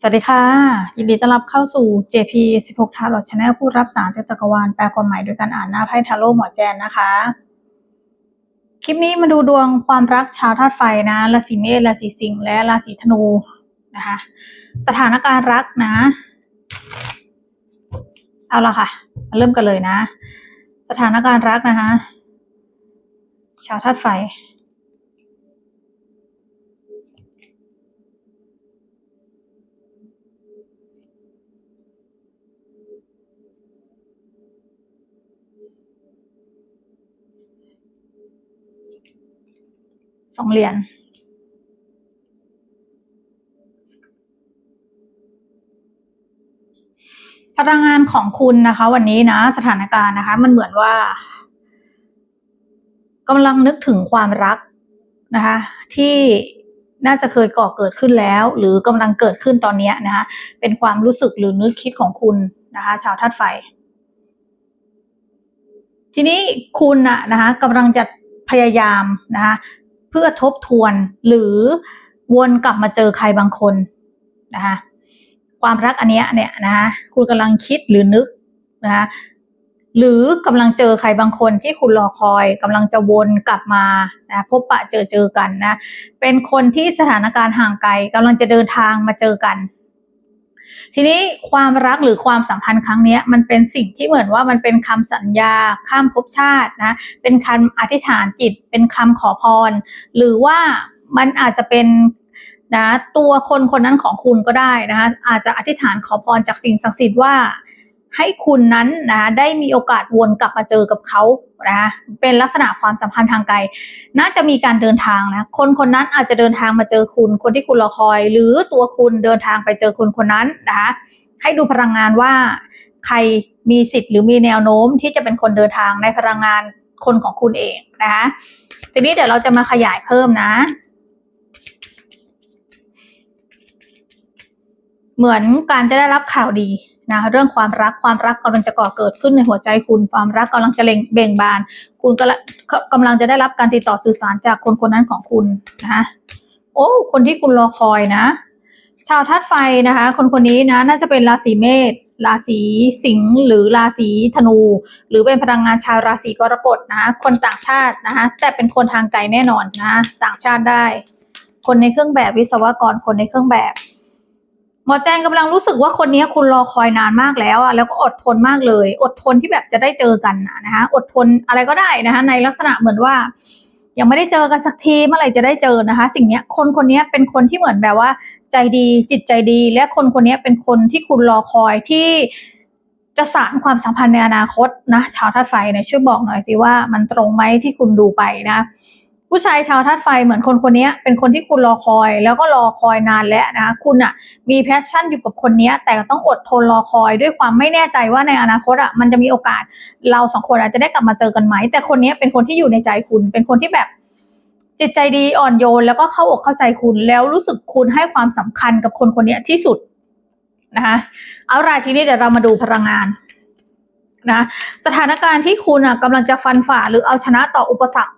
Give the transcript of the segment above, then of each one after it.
สวัสดีค่ะ ยินดีต้อนรับเข้าสู่ JP 16 Tarot Channel ผู้รับสารจากจักรวาลแปลความหมายโดยการอ่านหน้าไพ่ทาโร่หมอแจนนะคะ คลิปนี้มาดูดวงความรักชาวธาตุไฟนะราศีเมษราศีสิงห์และราศีธนูนะคะ สถานการณ์รักนะ เอาละค่ะ มาเริ่มกันเลยนะ สถานการณ์รักนะคะ ชาวธาตุไฟ สองเหรียญพลังงานของคุณนะคะ วันนี้นะ สถานการณ์นะคะ มันเหมือนว่ากำลังนึกถึงความรักนะคะ ที่น่าจะเคยก่อเกิดขึ้นแล้ว หรือกำลังเกิดขึ้นตอนนี้นะคะ เป็นความรู้สึกหรือนึกคิดของคุณนะคะ ชาวธาตุไฟ ทีนี้คุณนะนะคะกำลังจะพยายามนะคะ พื่อทบทวนหรือวนกลับมาเจอใครบางคนนะคะความรักอันเนี้ยเนี่ยนะคะคุณกำลังคิดหรือนึกนะคะหรือกำลังเจอใครบางคนที่คุณรอคอยกำลังจะวนกลับมานะพบปะเจอเจอกันนะเป็นคนที่สถานการณ์ห่างไกลกำลังจะเดินทางมาเจอกัน ทีนี้ความรักหรือความสัมพันธ์ครั้งนี้มันเป็นสิ่งที่เหมือนว่ามันเป็นคำสัญญาข้ามภพชาตินะเป็นคำอธิษฐานจิต เป็นคำขอพร หรือว่ามันอาจจะเป็นนะตัวคนคนนั้นของคุณก็ได้นะคะอาจจะอธิษฐานขอพรจากสิ่งศักดิ์สิทธิ์ว่า ให้คุณนั้นนะได้มีโอกาสวนกลับมาเจอกับเขานะเป็นลักษณะความสัมพันธ์ทางไกล น่าจะมีการเดินทางนะคนคนนั้นอาจจะเดินทางมาเจอคุณ คนที่คุณรอคอย หรือตัวคุณเดินทางไปเจอคนคนนั้นนะคะให้ดูพลังงานว่าใครมีสิทธิ์หรือมีแนวโน้มที่จะเป็นคนเดินทางในพลังงานคนของคุณเองนะคะทีนี้เดี๋ยวเราจะมาขยายเพิ่มนะ เหมือนการจะได้รับข่าวดี นะเรื่องความรักความรักกำลังจะก่อเกิดขึ้นในหัวใจคุณ ความรักกำลังจะเล่งเบ่งบาน คุณก็กำลังจะได้รับการติดต่อสื่อสารจากคนคนนั้นของคุณนะคะโอ้คนที่คุณรอคอยนะ ชาวธาตุไฟนะคะ คนคนนี้นะน่าจะเป็นราศีเมษราศีสิงห์หรือราศีธนู หรือเป็นพลังงานชาวราศีกรกฎนะคะคนต่างชาตินะคะแต่เป็นคนทางใจแน่นอนนะ ต่างชาติได้ คนในเครื่องแบบวิศวกรคนในเครื่องแบบ หมอแจงกำลังรู้สึกว่าคนนี้คุณรอคอยนานมากแล้วอะแล้วก็อดทนมากเลย อดทนที่แบบจะได้เจอกันนะนะคะอดทนอะไรก็ได้นะคะในลักษณะเหมือนว่า ยังไม่ได้เจอกันสักทีเมื่อไหร่จะได้เจอนะคะ สิ่งนี้คนคนนี้เป็นคนที่เหมือนแบบว่า ใจดีจิตใจดี และคนคนนี้เป็นคนที่คุณรอคอยที่จะสานความสัมพันธ์ในอนาคตนะชาวธาตุไฟเนี่ยช่วยบอกหน่อยสิว่ามันตรงไหมที่คุณดูไปนะ ผู้ชายชาวธาตุไฟเหมือนคนคนนี้เป็นคนที่คุณรอคอย แล้วก็รอคอยนานแล้วนะคุณอะมีแพชชั่นอยู่กับคนนี้แต่ต้องอดทนรอคอยด้วยความไม่แน่ใจว่าในอนาคตอะมันจะมีโอกาส เราสองคนอาจจะได้กลับมาเจอกันไหม แต่คนนี้เป็นคนที่อยู่ในใจคุณ เป็นคนที่แบบจิตใจดีอ่อนโยน แล้วก็เข้าอกเข้าใจคุณ แล้วรู้สึกคุณให้ความสำคัญกับคนคนนี้ที่สุดนะคะเอาล่ะทีนี้เดี๋ยวเรามาดูพลังงานนะสถานการณ์ที่คุณอะกำลังจะฟันฝ่าหรือเอาชนะต่ออุปสรรค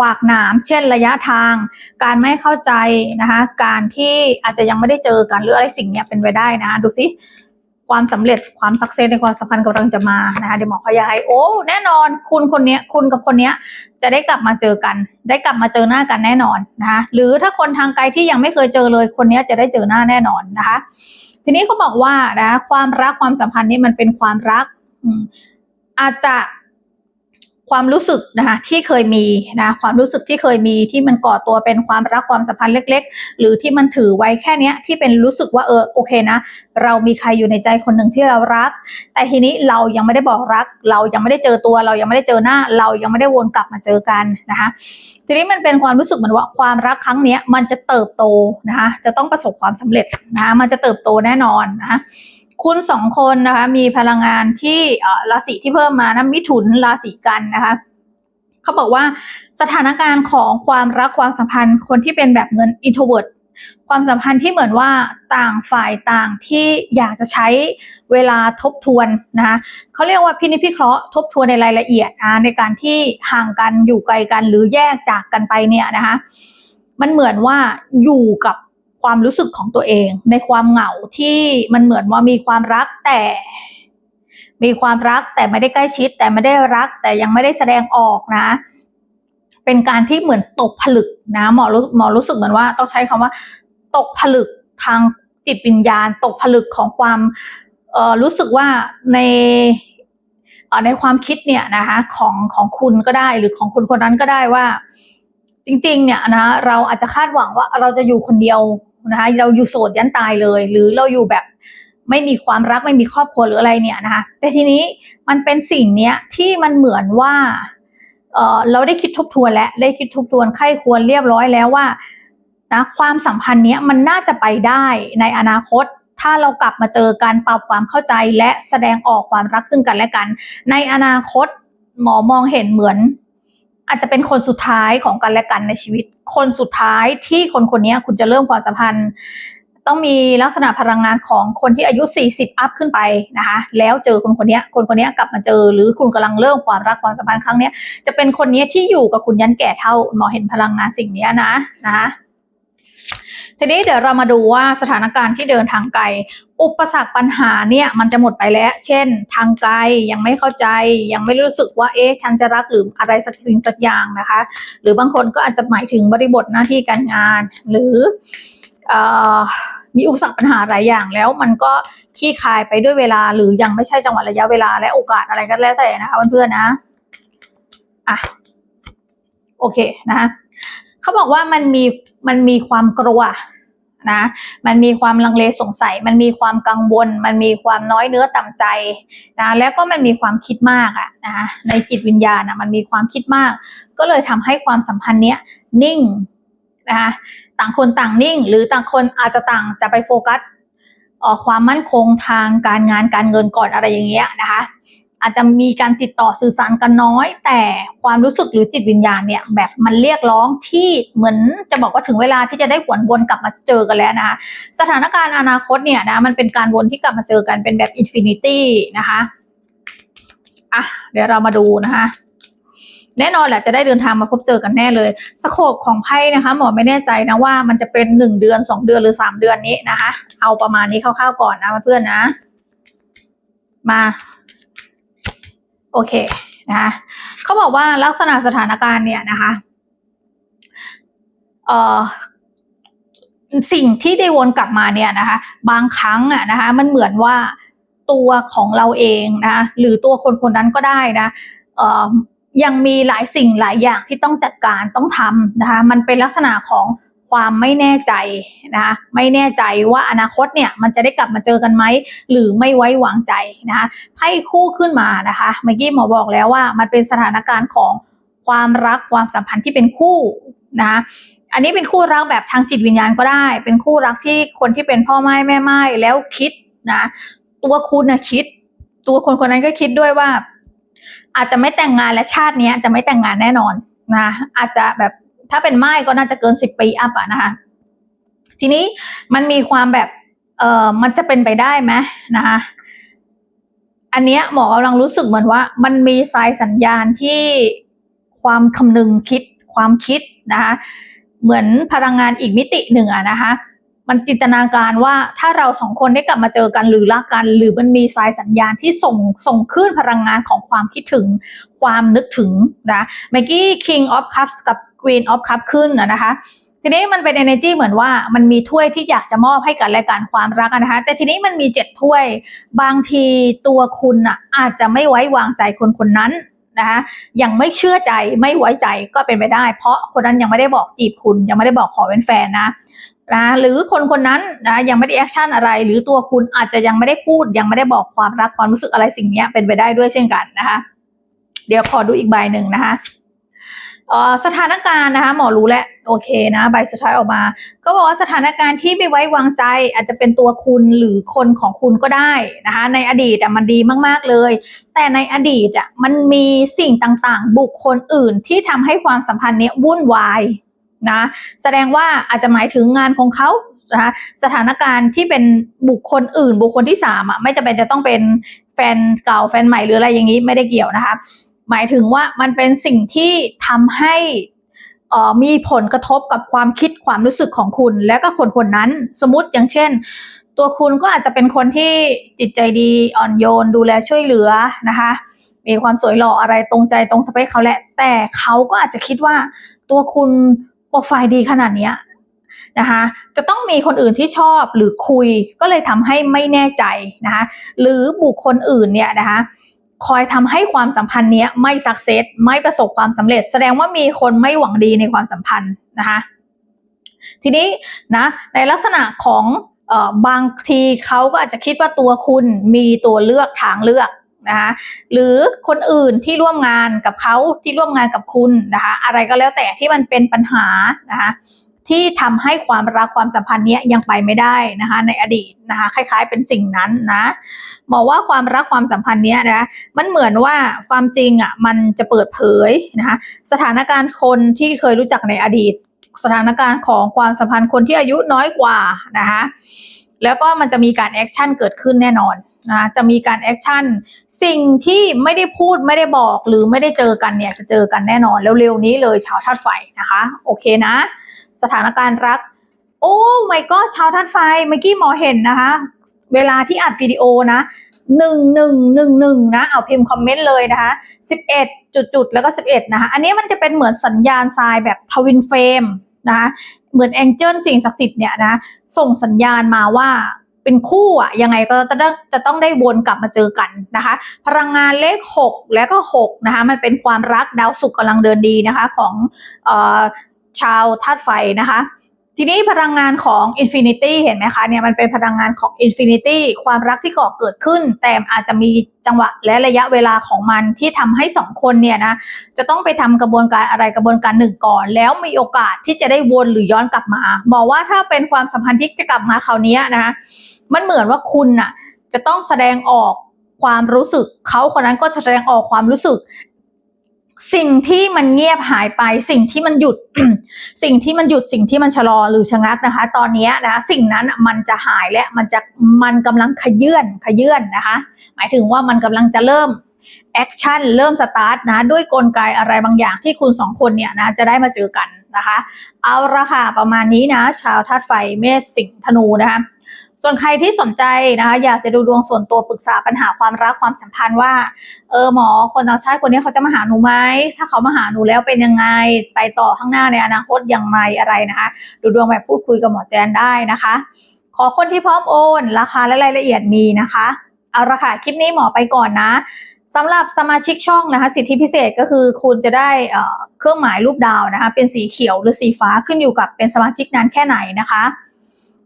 ขวากหนาม เช่นระยะทาง การไม่เข้าใจนะคะการที่อาจจะยังไม่ได้เจอกันหรืออะไรสิ่งนี้เป็นไปได้นะดูสิความสำเร็จความสักเซสในความสัมพันธ์กำลังจะมานะคะเดี๋ยวหมอขยายโอ้แน่นอนคุณคนนี้คุณกับคนนี้จะได้กลับมาเจอกัน ได้กลับมาเจอหน้ากันแน่นอนนะคะหรือถ้าคนทางไกลที่ยังไม่เคยเจอเลยคนนี้จะได้เจอหน้าแน่นอนนะคะ ทีนี้เขาบอกว่านะความรักความสัมพันธ์นี่มันเป็นความรักอาจจะ ความรู้สึกนะคะที่เคยมีนะความรู้สึกที่เคยมีที่มันก่อตัวเป็นความรักความสัมพันธ์เล็ก ๆ หรือที่มันถือไว้แค่เนี้ยที่เป็นรู้สึกว่าเออโอเคนะ เรามีใครอยู่ในใจคนหนึ่งที่เรารัก แต่ทีนี้เรายังไม่ได้บอกรัก เรายังไม่ได้เจอตัว เรายังไม่ได้เจอหน้า เรายังไม่ได้วนกลับมาเจอกันนะคะทีนี้มันเป็นความรู้สึกเหมือนว่าความรักครั้งเนี้ยมันจะเติบโตนะคะจะต้องประสบความสำเร็จนะะมันจะเติบโตแน่นอนนะ คุณสองคนนะคะมีพลังงานที่ราศีที่เพิ่มมานะมิถุนราศีกันนะคะเขาบอกว่าสถานการณ์ของความรักความสัมพันธ์ คนที่เป็นแบบเงิน introvert ความสัมพันธ์ที่เหมือนว่าต่างฝ่ายต่างที่อยากจะใช้เวลาทบทวนนะคะเขาเรียกว่าพินิจพิเคราะห์ทบทวนในรายละเอียดในการที่ห่างกันอยู่ไกลกันหรือแยกจากกันไปเนี่ยนะคะมันเหมือนว่าอยู่กับ ความรู้สึกของตัวเอง ในความเหงาที่มันเหมือนว่ามีความรักแต่ มีความรักแต่ไม่ได้ใกล้ชิด แต่ไม่ได้รัก แต่ยังไม่ได้แสดงออกนะ เป็นการที่เหมือนตกผลึกนะหมอรู้หมอรู้สึกเหมือนว่าต้องใช้คำว่า ตกผลึกทางจิตวิญญาณ ตกผลึกของความเออรู้สึกว่าในในความคิดเนี่ยนะคะของของคุณก็ได้หรือของคนคนนั้นก็ได้ว่า จริง ๆ เนี่ยนะเราอาจจะคาดหวังว่าเราจะอยู่คนเดียว นะคะเราอยู่โสดยันตายเลย หรือเราอยู่แบบไม่มีความรักไม่มีครอบครัวหรืออะไรเนี่ยนะคะแต่ทีนี้มันเป็นสิ่งเนี้ยที่มันเหมือนว่าเออเราได้คิดทบทวนแล้วได้คิดทบทวนไข้ควรเรียบร้อยแล้วว่านะความสัมพันธ์เนี้ยมันน่าจะไปได้ในอนาคต ถ้าเรากลับมาเจอการปรับความเข้าใจและแสดงออกความรักซึ่งกันและกัน ในอนาคตหมอมองเห็นเหมือน อาจจะเป็นคนสุดท้ายของกันและกันในชีวิต คนสุดท้ายที่คนคนนี้คุณจะเริ่มความสัมพันธ์ ต้องมีลักษณะพลังงานของคนที่อายุ 40 อัพขึ้นไปนะคะ แล้วเจอคนคนนี้คนคนนี้กลับมาเจอ หรือคุณกำลังเริ่มความรักความสัมพันธ์ครั้งนี้จะเป็นคนนี้ที่อยู่กับคุณยันแก่เท่าหมอเห็นพลังงานสิ่งนี้นะนะคะ ทีนี้เดี๋ยวเรามาดูว่าสถานการณ์ที่เดินทางไกล อุปสรรคปัญหาเนี่ยมันจะหมดไปแล้ว เช่น ทางไกลยังไม่เข้าใจ ยังไม่รู้สึกว่าเอ๊ะฉันจะรักหรืออะไรสักสิ่งสักอย่างนะคะ หรือบางคนก็อาจจะหมายถึงบริบทหน้าที่การงาน หรือมีอุปสรรคปัญหาหลายอย่างแล้วมันก็ขี้คายไปด้วยเวลา หรือยังไม่ใช่จังหวะระยะเวลาและโอกาสอะไรก็แล้วแต่นะคะเพื่อนๆนะอะโอเคนะคะเขาบอกว่ามันมี มันมีความกลัวนะ มันมีความลังเลสงสัย มันมีความกังวล มันมีความน้อยเนื้อต่ำใจนะ แล้วก็มันมีความคิดมากอะนะ ในจิตวิญญาณอะมันมีความคิดมาก ก็เลยทำให้ความสัมพันธ์เนี้ยนิ่งนะคะต่างคนต่างนิ่ง หรือต่างคนอาจจะต่างจะไปโฟกัสออกความมั่นคงทางการงานการเงินก่อนอะไรอย่างเงี้ยนะคะ อาจจะมีการติดต่อสื่อสารกันน้อย แต่ความรู้สึกหรือจิตวิญญาณเนี่ยแบบมันเรียกร้องที่เหมือนจะบอกว่าถึงเวลาที่จะได้หวนวนกลับมาเจอกันแล้วนะคะสถานการณ์อนาคตเนี่ยนะมันเป็นการวนที่กลับมาเจอกันเป็นแบบอินฟินิตี้นะคะอะเดี๋ยวเรามาดูนะคะแน่นอนแหละจะได้เดินทางมาพบเจอกันแน่เลยสโคปของไพ่นะคะหมอไม่แน่ใจนะว่ามันจะเป็นหนึ่งเดือนสองเดือนหรือสามเดือนนี้นะคะ เอาประมาณนี้คร่าวๆก่อนนะเพื่อนๆนะ มา โอเคนะคะเขาบอกว่าลักษณะสถานการณ์เนี่ยนะคะเอ่อสิ่งที่ได้วนกลับมาเนี่ยนะคะ บางครั้งอะนะคะ มันเหมือนว่าตัวของเราเองนะหรือตัวคนคนนั้นก็ได้นะเอ่อยังมีหลายสิ่งหลายอย่างที่ต้องจัดการต้องทำนะคะ มันเป็นลักษณะของ ความไม่แน่ใจนะคะไม่แน่ใจว่าอนาคตเนี่ยมันจะได้กลับมาเจอกันไหมหรือไม่ไว้วางใจนะคะไพ่คู่ขึ้นมานะคะเมื่อกี้หมอบอกแล้วว่ามันเป็นสถานการณ์ของความรักความสัมพันธ์ที่เป็นคู่นะคะอันนี้เป็นคู่รักแบบทางจิตวิญญาณก็ได้ เป็นคู่รักที่คนที่เป็นพ่อไม้แม่ไม้แล้วคิดนะตัวคุณนะคิด ตัวคนคนนั้นก็คิดด้วยว่า อาจจะไม่แต่งงานและชาตินี้จะไม่แต่งงานแน่นอนนะอาจจะแบบ ถ้าเป็นไม้ก็น่าจะเกินสิบปีอัพอะนะคะ ทีนี้มันมีความแบบเออมันจะเป็นไปได้ไหมนะคะอันเนี้ยหมอกำลังรู้สึกเหมือนว่า มันมีสายสัญญาณที่ความคำนึงคิดความคิดนะคะเหมือนพลังงานอีกมิติหนึ่งอะนะคะ มันจินตนาการว่าถ้าเราสองคนได้กลับมาเจอกันหรือรักกัน หรือมันมีสายสัญญาณที่ส่งส่งขึ้นพลังงานของความคิดถึงความนึกถึงนะเมื่อกี้ King of Cups กับ Queen of cup ขึ้นนะคะ ทีนี้มันเป็น energy เหมือนว่ามันมีถ้วยที่อยากจะมอบให้กันและกันความรักนะคะ แต่ทีนี้มันมีเจ็ดถ้วย บางทีตัวคุณอะอาจจะไม่ไว้วางใจคนคนนั้นนะคะยังไม่เชื่อใจไม่ไว้ใจก็เป็นไปได้ เพราะคนนั้นยังไม่ได้บอกจีบคุณ ยังไม่ได้บอกขอเป็นแฟนนะนะหรือคนคนนั้นนะยังไม่ได้แอคชั่นอะไร หรือตัวคุณอาจจะยังไม่ได้พูด ยังไม่ได้บอกความรักความรู้สึกอะไรสิ่งนี้เป็นไปได้ด้วยเช่นกันนะคะ เดี๋ยวขอดูอีกใบหนึ่งนะคะ สถานการณ์นะคะหมอรู้แล้วโอเคนะใบสุดท้ายออกมา ก็บอกว่าสถานการณ์ที่ไม่ไว้วางใจ อาจจะเป็นตัวคุณหรือคนของคุณก็ได้นะคะในอดีตอะมันดีมาก ๆเลย แต่ในอดีตอะมันมีสิ่งต่างๆ บุคคลอื่นที่ทำให้ความสัมพันธ์เนี้ยวุ่นวายนะแสดงว่าอาจจะหมายถึงงานของเขานะคะสถานการณ์ที่เป็นบุคคลอื่น บุคคลที่สามอะไม่จำเป็นจะต้องเป็นแฟนเก่าแฟนใหม่หรืออะไรอย่างนี้ไม่ได้เกี่ยวนะคะ หมายถึงว่ามันเป็นสิ่งที่ทำให้มีผลกระทบกับความคิดความรู้สึกของคุณ และก็คนคนนั้นสมมติอย่างเช่น ตัวคุณก็อาจจะเป็นคนที่จิตใจดีอ่อนโยนดูแลช่วยเหลือนะคะ มีความสวยหล่ออะไรตรงใจตรงสเปคเขาแหละ แต่เขาก็อาจจะคิดว่าตัวคุณโปรไฟล์ดีขนาดนี้นะคะจะต้องมีคนอื่นที่ชอบหรือคุยก็เลยทำให้ไม่แน่ใจนะคะหรือบุคคลอื่นเนี่ยนะคะ คอยทำให้ความสัมพันธ์นี้ไม่สักเซสไม่ประสบความสำเร็จ แสดงว่ามีคนไม่หวังดีในความสัมพันธ์นะคะ ทีนี้นะในลักษณะของออบางทีเขาก็อาจจะคิดว่าตัวคุณมีตัวเลือกทางเลือกนะคะหรือคนอื่นที่ร่วมงานกับเขาที่ร่วมงานกับคุณนะคะอะไรก็แล้วแต่ที่มันเป็นปัญหานะคะ ที่ทำให้ความรักความสัมพันธ์เนี้ยยังไปไม่ได้นะคะ ในอดีตนะคะ คล้าย ๆ เป็นสิ่งนั้นนะบอกว่าความรักความสัมพันธ์เนี้ยนะมันเหมือนว่าความจริงอะมันจะเปิดเผยนะคะ สถานการณ์คนที่เคยรู้จักในอดีต สถานการณ์ของความสัมพันธ์คนที่อายุน้อยกว่านะคะแล้วก็มันจะมีการแอคชั่นเกิดขึ้นแน่นอนนะจะมีการแอคชั่นสิ่งที่ไม่ได้พูดไม่ได้บอกหรือไม่ได้เจอกันเนี่ยจะเจอกันแน่นอนเร็วๆนี้เลยชาวธาตุไฟนะคะ โอเคนะ สถานการณ์รัก โอ้ไม่ก็ชาวธาตุไฟเมื่อกี้หมอเห็นนะคะ เวลาที่อัดวิดีโอนะหนึ่งหนึ่งหนึ่งหนึ่งนะ เอาพิมพ์คอมเมนต์เลยนะคะสิบเอ็ดจุดจุดๆ แล้วก็สิบเอ็ดนะคะ อันนี้มันจะเป็นเหมือนสัญญาณทรายแบบทวินเฟรมนะคะเหมือนแองเจิลสิ่งศักดิ์สิทธิ์เนี่ยนะ ส่งสัญญาณมาว่าเป็นคู่อะยังไงก็จะต้องจะต้องได้วนกลับมาเจอกันนะคะ พลังงานเลข 6 และก็6นะคะมันเป็นความรักดาวศุกร์กำลังเดินดีนะคะของเออ ชาวธาตุไฟนะคะ ทีนี้พลังงานของ Infinity เห็นไหมคะเนี่ยมันเป็นพลังงานของ Infinity ความรักที่ก่อเกิดขึ้น แต่อาจจะมีจังหวะและระยะเวลาของมันที่ทำให้สองคนเนี่ยนะจะต้องไปทำกระบวนการอะไรกระบวนการหนึ่งก่อน แล้วมีโอกาสที่จะได้วนหรือย้อนกลับมาบอกว่าถ้าเป็นความสัมพันธ์ที่จะกลับมาคราวนี้นะคะมันเหมือนว่าคุณน่ะจะต้องแสดงออกความรู้สึกเขาคนนั้นก็จะแสดงออกความรู้สึก สิ่งที่มันเงียบหายไป สิ่งที่มันหยุด สิ่งที่มันหยุดสิ่งที่มันชะลอหรือชะงักนะคะ ตอนนี้นะะสิ่งนั้นมันจะหายและมันจะมันกำลังขยื่นขยื่นนะคะ หมายถึงว่ามันกำลังจะเริ่มแอคชั่นเริ่มสตาร์ทนะด้วยกลไกอะไรบางอย่างที่คุณสองคนเนี่ยนะจะได้มาเจอกันนะคะ เอาละค่ะประมาณนี้นะ ชาวธาตุไฟเมษสิงห์ธนูนะคะ ส่วนใครที่สนใจนะคะ อยากจะดูดวงส่วนตัวปรึกษาปัญหาความรักความสัมพันธ์ว่า เออหมอคนต่างชาติคนนี้เขาจะมาหาหนูไหมถ้าเขามาหาหนูแล้วเป็นยังไงไปต่อข้างหน้าในอนาคตอย่างไรอะไรนะคะ ดูดวงแบบพูดคุยกับหมอแจนได้นะคะ ขอคนที่พร้อมโอน ราคาและรายละเอียดมีนะคะเอาละค่ะคลิปนี้หมอไปก่อนนะสำหรับสมาชิกช่องนะคะ สิทธิพิเศษก็คือคุณจะได้เอ่อเครื่องหมายรูปดาวนะคะ เป็นสีเขียวหรือสีฟ้าขึ้นอยู่กับเป็นสมาชิกนานแค่ไหนนะคะ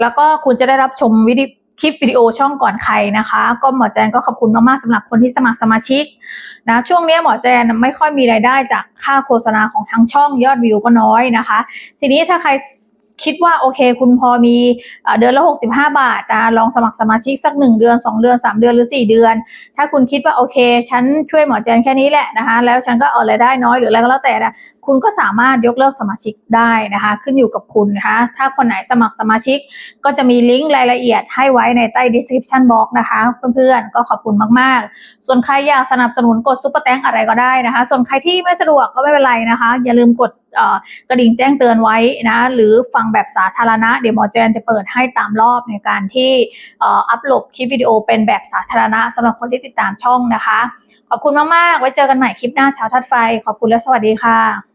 แล้วก็คุณจะได้รับชมวิดีคลิปวิดีโอช่องก่อนใครนะคะ ก็หมอแจนก็ขอบคุณมากๆสำหรับคนที่สมัครสมาชิกนะช่วงนี้หมอแจนไม่ค่อยมีรายได้จากค่าโฆษณาของทางช่องยอดวิวก็น้อยนะคะ ทีนี้ถ้าใครคิดว่าโอเค คุณพอมีเอ่อเดือนละ 65 บาทนะลองสมัครสมาชิกสัก 1 เดือน 2 เดือน 3 เดือนหรือ 4 เดือน ถ้าคุณคิดว่าโอเค ฉันช่วยหมอแจนแค่นี้แหละนะคะแล้วฉันก็เอารายได้น้อยหรืออะไรก็แล้วแต่นะ คุณก็สามารถยกเลิกสมาชิกได้นะคะ ขึ้นอยู่กับคุณนะคะ ถ้าคนไหนสมัครสมาชิก ก็จะมีลิงก์รายละเอียดให้ไว้ในใต้ description box นะคะ เพื่อนๆ ก็ขอบคุณมากๆ ส่วนใครอยากสนับสนุนกดซุปเปอร์แตงอะไรก็ได้นะคะ ส่วนใครที่ไม่สะดวกก็ไม่เป็นไรนะคะ อย่าลืมกดกระดิ่งแจ้งเตือนไว้นะหรือฟังแบบสาธารณะเดี๋ยวหมอแจนจะเปิดให้ตามรอบในการที่อัปโหลดคลิปวิดีโอเป็นแบบสาธารณะสำหรับคนที่ติดตามช่องนะคะ ขอบคุณมาก ๆ ไว้เจอกันใหม่คลิปหน้าเช้าทัดไฟ ขอบคุณและสวัสดีค่ะ